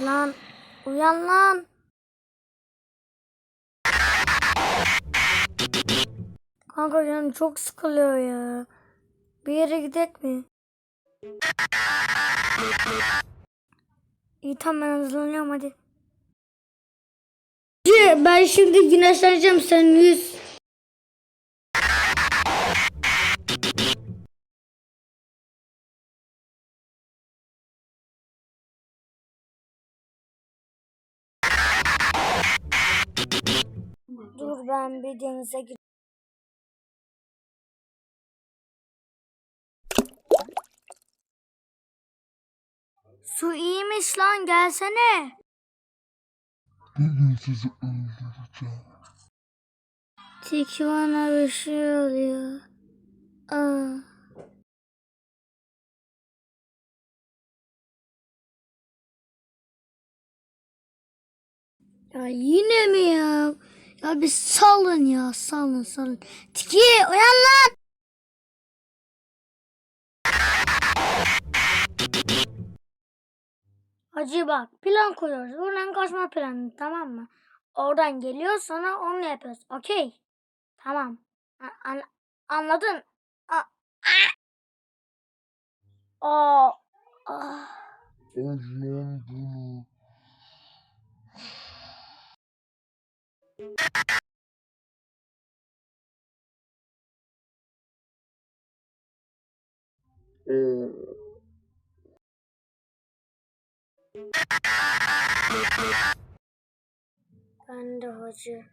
Lan uyan lan. Kanka canım çok sıkılıyor ya. Bir yere gidek mi? İyi tamam ben hazırlanıyorum hadi. Ben şimdi güneşleneceğim senin yüz. Dur ben bir denize gideyim. Su iyiymiş lan gelsene. Bugün sizi öldüreceğim. Tiki bana bir şey oluyor. Aa. Ya yine mi ya? Ya bir salın ya salın salın. Tiki uyan lan. Hacı bak plan kuruyoruz. Buradan kaçma planı tamam mı? Oradan geliyor sonra onu yapıyoruz. Okey. Tamam. An- anladın? A- Aa. Ah. Ölmem Ben de hacı.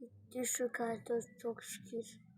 Gitti şu kartoz çok şükür.